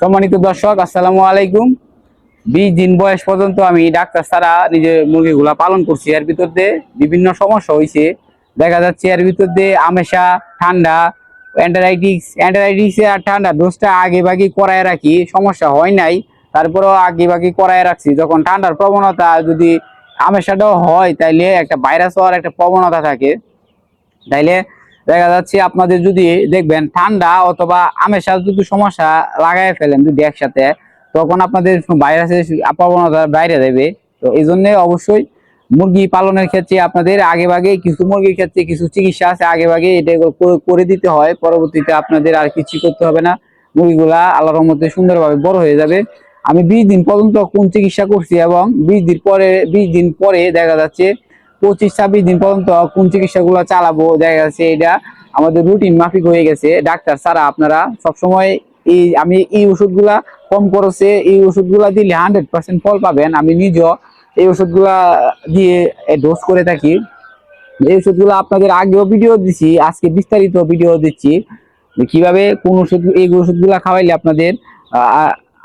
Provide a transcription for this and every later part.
সম্মানিত দর্শক, আসসালামু আলাইকুম। বিশ দিন বয়স পর্যন্ত আমি ডাক্তার ছাড়া নিজের মুরগিগুলা পালন করছি। এর ভিতর দিয়ে বিভিন্ন সমস্যা হয়েছে দেখা যাচ্ছে এর ভিতর দিয়ে আমেশা, ঠান্ডা অ্যান্টারাইটিক্স অ্যান্টারাইটিক্স আর ঠান্ডা ডোজটা আগে বাকি করায় রাখি, সমস্যা হয় নাই। তারপরেও আগে বাকি করায় রাখছি। যখন ঠান্ডার প্রবণতা যদি আমেশাটাও হয়, তাইলে একটা ভাইরাস হওয়ার একটা প্রবণতা থাকে। তাইলে দেখা যাচ্ছে আপনাদের যদি দেখবেন ঠান্ডা অথবা আমেশা যদি সমস্যা লাগাই ফেলেন যদি একসাথে, তখন আপনাদের ভাইরাসের প্রবণতা বাইরে দেবে। তো এই জন্য অবশ্যই মুরগি পালনের ক্ষেত্রে আপনাদের আগে ভাগে কিছু মুরগির ক্ষেত্রে কিছু চিকিৎসা আছে, আগে ভাগে এটা করে- দিতে হয়। পরবর্তীতে আপনাদের আর কিছু করতে হবে না। মুরগিগুলা আল্লাহর রহমতে সুন্দরভাবে বড় হয়ে যাবে। আমি বিশ দিন পর্যন্ত কোন চিকিৎসা করছি এবং বিশ দিন পরে, বিশ দিন পরে দেখা যাচ্ছে পঁচিশ, ছাব্বিশ দিন পর্যন্ত কোন চিকিৎসাগুলো চালাবো, দেখা যাচ্ছে এটা আমাদের রুটিন মাফিক হয়ে গেছে। ডাক্তার ছাড়া আপনারা সবসময় এই আমি এই ওষুধগুলা কম খরচে এই ওষুধগুলা দিলে হান্ড্রেড পার্সেন্ট ফল পাবেন। আমি নিজেও এই ওষুধগুলা দিয়ে ডোজ করে থাকি। এই ওষুধগুলো আপনাদের আগেও ভিডিও দিচ্ছি আজকে বিস্তারিত ভিডিও দিচ্ছি। কীভাবে কোন ওষুধ, এই ওষুধগুলা খাওয়াইলে আপনাদের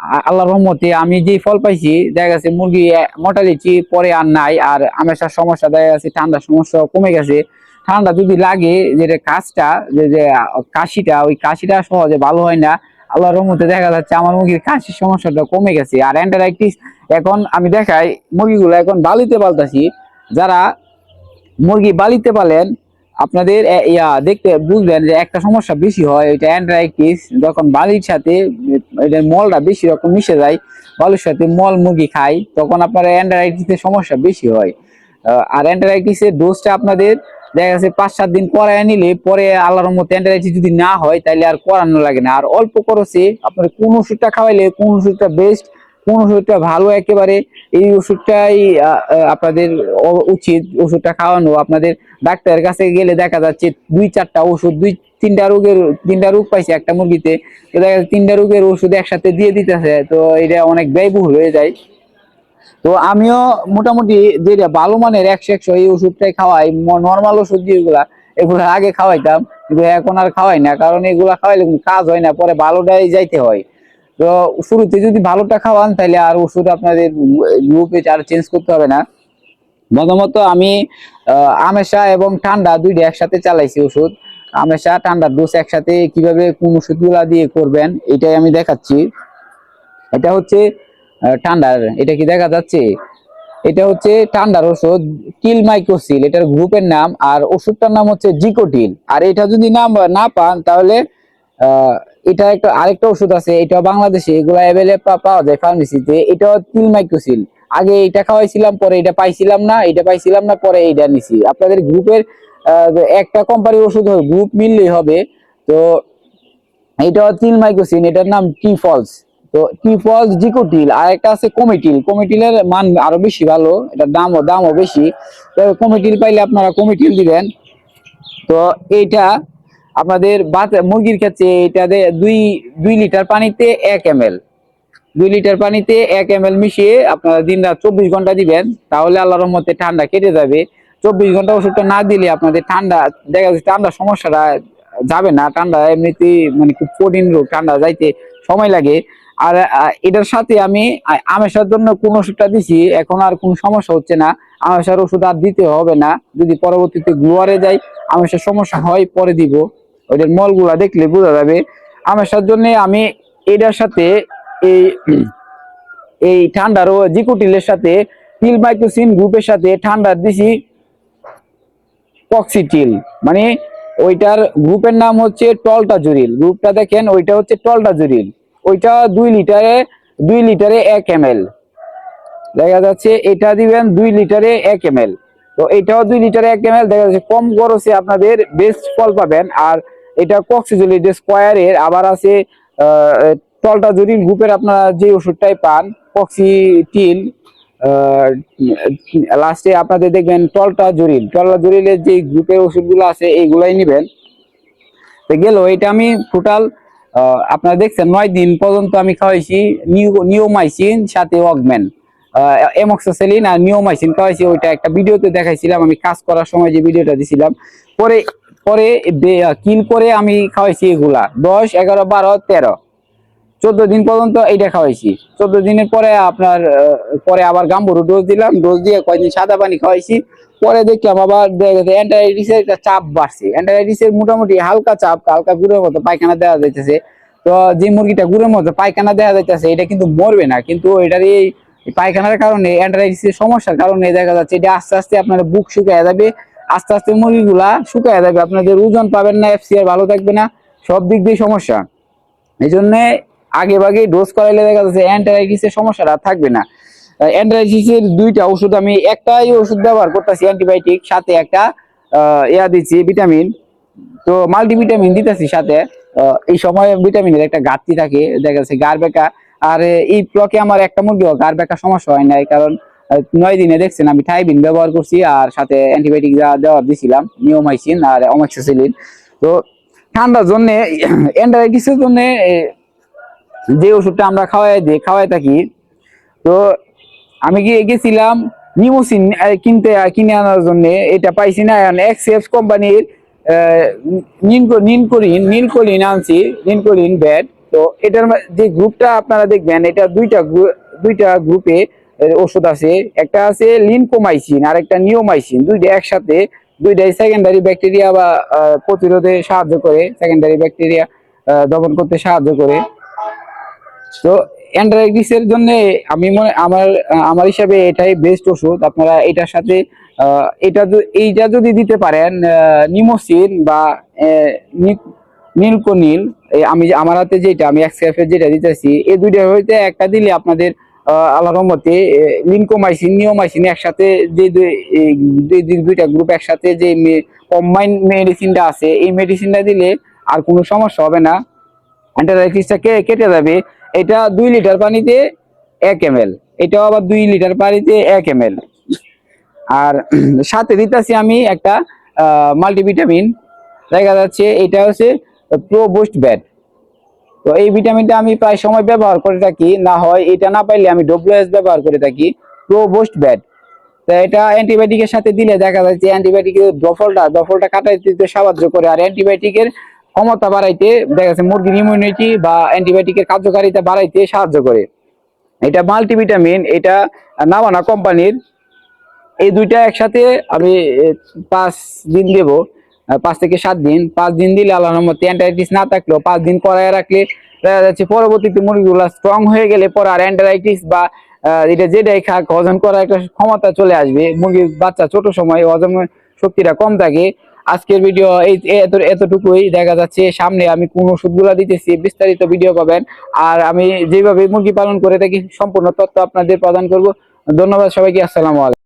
আহ, আ- আল্লাহর রহমতে আমি যে ফল পাইছি দেখা গেছে মুরগি মোটা দিচ্ছি পরে আর নাই আর আমেশার সমস্যা দেখা গেছে ঠান্ডার সমস্যা কমে গেছে। ঠান্ডা যদি লাগে যেটা কাশটা যে যে কাশিটা ওই কাশিটা সহজে ভালো হয় না আল্লাহর রহমতে দেখা যাচ্ছে আমার মুরগির কাশির সমস্যাটা কমে গেছে। আর অ্যান্টারাইটিস এখন আমি দেখাই মুরগিগুলো এখন বালিতে পালতাছি। যারা মুরগি বালিতে পালেন আপনাদের ইয়া, দেখতে বুঝবেন যে একটা সমস্যা বেশি হয় এটা অ্যান্ড্রাইটিস যখন বালির সাথে এটার মলটা বেশি রকম মিশে যায়, বালির সাথে মল মুরগি খায়, তখন আপনার অ্যান্ড্রাইটিসের সমস্যা বেশি হয়। আর অ্যান্ড্রাইটিসের ডোজটা আপনাদের, দেখা যাচ্ছে পাঁচ, সাত দিন করায় নিলে, পরে আল্লাহর মতো অ্যান্ড্রাইটিস যদি না হয় তাহলে আর করানো লাগে না। আর অল্প খরচে আপনার কোন ওষুধটা খাওয়াইলে, কোন ওষুধটা বেস্ট কোন ওষুধটা ভালো একেবারে এই ওষুধটাই আপনাদের উচিত ওষুধটা খাওয়ানো। আপনাদের ডাক্তারের কাছে গেলে দেখা যাচ্ছে দুই চারটা ওষুধ, দুই তিনটা রোগের, তিনটা রোগ পাইছে একটা মুরগিতে। তো দেখা যাচ্ছে তিনটা রোগের ওষুধ একসাথে দিয়ে দিতেছে, তো এটা অনেক ব্যয়বহুল হয়ে যায়। তো আমিও মোটামুটি যেটা ভালো মানের একশো একশো এই ওষুধটাই খাওয়াই নর্মাল ওষুধ যেগুলা, এগুলো আগে খাওয়াইতাম, কিন্তু এখন আর খাওয়াই না, কারণ এগুলা খাওয়াইলে কাজ হয় না, পরে ভালোটাই যাইতে হয়। তো শুরুতে যদি ভালোটা খাওয়ান তাহলে আর ওষুধ আপনাদের গ্রুপে আর চেঞ্জ করতে হবে না। প্রথমত আমি আমেশা এবং ঠান্ডা দুইটা একসাথে চালাইছি ওষুধ। আমেশা, ঠান্ডার ডোজ একসাথে কীভাবে কোন ওষুধগুলা দিয়ে করবেন, এটাই আমি দেখাচ্ছি। এটা হচ্ছে ঠান্ডার, এটা কি দেখা যাচ্ছে? এটা হচ্ছে ঠান্ডার ওষুধ টিল মাইক্রোসিল এটার গ্রুপের নাম। আর ওষুধটার নাম হচ্ছে জিকোটিল। আর এটা যদি নাম না পান, তাহলে এটা একটা আরেকটা ওষুধ আছে, এটা বাংলাদেশে এগুলো অ্যাভেলেবল পাওয়া যায় ফার্মেসিতে এটা টিল মাইক্রোসিল আগে এটা খাওয়াইছিলাম, পরে এটা পাইছিলাম না, এটা পাইছিলাম না, পরে এটা নিছি। আপনাদের গ্রুপের একটা কোম্পানির ওষুধ গ্রুপ মিললেই হবে। তো এটা তিল মাইক্রোসিন এটার নাম টি ফলস তো টি ফলস জিকোটিল, আর একটা আছে কমিটিল কমিটিলের মান আরও বেশি ভালো, এটার দামও দামও বেশি। তো কমিটিল পাইলে আপনারা কমিটিল দিবেন। তো এইটা আপনাদের মুরগির ক্ষেত্রে এটা দুই দুই লিটার পানিতে এক এম দুই লিটার পানিতে এক এম এল মিশিয়ে আপনারা দিন রাত চব্বিশ ঘণ্টা দিবেন, তাহলে আল্লাহর রহমতে ঠান্ডা কেটে যাবে। চব্বিশ ঘণ্টা ওষুধটা না দিলে আপনাদের ঠান্ডা দেখা যাচ্ছে ঠান্ডার সমস্যাটা যাবে না, ঠান্ডা এমনিতেই মানে খুব কঠিন রোগ, ঠান্ডা যাইতে সময় লাগে। আর এটার সাথে আমি আমেশার জন্য কোন ওষুধটা দিছি, এখন আর কোনো সমস্যা হচ্ছে না। আমেশার ওষুধ আর দিতে হবে না। যদি পরবর্তীতে গ্লোয়ারে যাই, আমেশার সমস্যা হয়, পরে দিব। ওইটার মলগুলা দেখলে বোঝা যাবে। আমেশার জন্য আমি এটার সাথে এই এই ঠান্ডার ও জিকুটিলের সাথে টিল মাইক্রোসিন গ্রুপের সাথে ঠান্ডার দিছি কক্সিটিল মানে ওইটার গ্রুপের নাম হচ্ছে টলটা জুরিল গ্রুপটা দেখেন, ওইটা হচ্ছে টলটা জুরিল ওইটা দুই লিটারে দুই লিটারে এক এম এল দেখা যাচ্ছে এটা দিবেন দুই লিটারে এক এম এল তো এটাও দুই লিটারে এক এম এল দেখা যাচ্ছে কম খরচে আপনাদের বেস্ট ফল পাবেন। আর এটা কক্সিজুলি স্কোয়ারের, আবার আছে টলটা জুরিল গ্রুপের আপনারা যে ওষুধটাই পান, কক্সিটিল লাস্টে আপনাদের দেখবেন টলটা জুরিল টলটা জুরিলের যে গ্রুপের ওষুধগুলো আছে, এইগুলাই নেবেন। তো গেল, এটা আমি টোটাল আপনারা দেখছেন, নয় দিন পর্যন্ত আমি খাওয়াইছি, নিউ নিওমাইসিন সাথে অগমেন এমক্সোসেলিন আর নিওমাইসিন খাওয়াইছি, ওইটা একটা ভিডিওতে দেখাইছিলাম, আমি কাজ করার সময় যে ভিডিওটা দিছিলাম। পরে পরে কিল করে আমি খাওয়াইছি এগুলা। দশ, এগারো, বারো, তেরো। চোদ্দ দিন পর্যন্ত এইটা খাওয়াইছি। চোদ্দ দিনের পরে আপনার পরে আবার গাম্বুরু ডোজ দিলাম। ডোজ দিয়ে কয়েকদিন সাদা পানি খাওয়াইছি। পরে দেখলাম আবার অ্যান্টারাইটিস এর একটা চাপ বাড়ছে। অ্যান্টারাইটিস এর মোটামুটি হালকা চাপ, হালকা গুঁড়োর মতো পায়খানা দেওয়া যাইতেছে। তো যে মুরগিটা গুঁড়োর মতো পায়খানা দেওয়া যাইতেছে, এটা কিন্তু মরবে না। কিন্তু এটার এই পায়খানার কারণে অ্যান্টারাইটিস এর সমস্যার কারণে দেখা যাচ্ছে এটা আস্তে আস্তে আপনার বুক শুকায় যাবে। আস্তে আস্তে মুরগিগুলা শুকায় যাবে। আপনাদের ওজন পাবেন না এফসিআর ভালো থাকবে না। সব দিক দিয়ে সমস্যা। এই জন্য আগে ভাগে ডোজ করাইলে দেখা যাচ্ছে অ্যান্টারাইটিস এর সমস্যাটা থাকবে না। অ্যান্টারাইটিস এর দুইটা ওষুধ আমি একটাই ওষুধ ব্যবহার করতেছি অ্যান্টিবায়োটিক সাথে একটা ইয়া দিচ্ছি ভিটামিন তো মাল্টিভিটামিন দিতেছি সাথে। এই সময় ভিটামিনের একটা ঘাটতি থাকে, দেখা যাচ্ছে গার বেকা আর এই ব্লকে আমার একটা মুরগিও গার বেকা সমস্যা হয় নাই, কারণ নয় দিনে দেখছেন আমি থাইবিন ব্যবহার করছি আর সাথে অ্যান্টিবায়োটিক যা দেওয়া দিছিলাম, নিওমাইসিন আর অমাক্সিসিলিন তো ঠান্ডার জন্য অ্যান্টারাইটিসের জন্য যে ওষুধটা আমরা খাওয়াই দিই খাওয়াই থাকি, তো আমি গিয়ে গেছিলাম নিমোসিন কিনতে, কিনে আনার জন্য। এটা পাইছি না এক্সএফ কোম্পানির নিনকোলিন নিনকোলিন আনছি নিনকোলিন ব্যাট। তো এটার যে গ্রুপটা আপনারা দেখবেন, এটা দুইটা দুইটা গ্রুপে ওষুধ আছে, একটা আছে লিনকোমাইসিন আর একটা নিওমাইসিন, দুইটা একসাথে, দুইটাই সেকেন্ডারি ব্যাকটেরিয়া বা প্রতিরোধে সাহায্য করে সেকেন্ডারি ব্যাকটেরিয়া দমন করতে সাহায্য করে। তো অ্যান্ড্রাইটিস এর জন্য আমি মনে, আমার আমার হিসাবে এটাই বেস্ট ওষুধ। আপনারা এটার সাথে এটা এইটা যদি দিতে পারেন নিমোসিন বা নীলকোনিল আমি আমার হাতে যেটা, আমি এক্সক্যাফে যেটা দিতেছি এই দুইটা হইতে একটা দিলে আপনাদের আহ, আল্লাহর রহমতে লিনকোমাইসিন নিওমাইসিন একসাথে যে দুইটা গ্রুপ একসাথে যে কম্বাইন মেডিসিনটা আছে এই মেডিসিনটা দিলে আর কোনো সমস্যা হবে না। অ্যান্টারাইটিসটা কে কেটে যাবে। এটা দুই লিটার পানিতে এক এম এল এটাও আবার দুই লিটার পানিতে এক এম এল আর সাথে দিতেছি আমি একটা মাল্টিভিটামিন দেখা যাচ্ছে এটা হচ্ছে প্রো বুস্ট ব্যাট তো এই ভিটামিনটা আমি প্রায় সময় ব্যবহার করে থাকি, না হয় এটা না পাইলে আমি ডব্লিউএস ব্যবহার করে থাকি প্রো বুস্ট ব্যাট তো এটা অ্যান্টিবায়োটিকের সাথে দিলে দেখা যাচ্ছে অ্যান্টিবায়োটিকের দফলটা দফলটা কাটাইতে দিতে সাহায্য করে, আর অ্যান্টিবায়োটিকের ক্ষমতা বাড়াইতে দেখা যাচ্ছে মুরগির ইমিউনিটি বা অ্যান্টিবায়োটিকের কার্যকারিতা বাড়াইতে সাহায্য করে। এটা মাল্টিভিটামিন এটা নামানা কোম্পানির এই দুইটা একসাথে আমি পাঁচ দিন দেব। পাঁচ থেকে সাত দিন, পাঁচ দিন দিলে আল্লাহ রহমতে অ্যান্টারাইটিস না থাকলেও পাঁচ দিন করায় রাখলে দেখা যাচ্ছে পরবর্তীতে মুরগিগুলা স্ট্রং হয়ে গেলে পরে আর অ্যান্টারাইটিস বা এটা যেটাই খাক, হজম করার একটা ক্ষমতা চলে আসবে। মুরগির বাচ্চা ছোট সময় হজম শক্তিটা কম থাকে। আজকের ভিডিও এই এত, এতটুকুই। দেখা যাচ্ছে সামনে আমি কোন ওষুধগুলো দিতেছি, বিস্তারিত ভিডিও পাবেন। আর আমি যেভাবে মুরগি পালন করে থাকি, সম্পূর্ণ তথ্য আপনাদের প্রদান করব। ধন্যবাদ সবাইকে, আসসালামু আলাইকুম।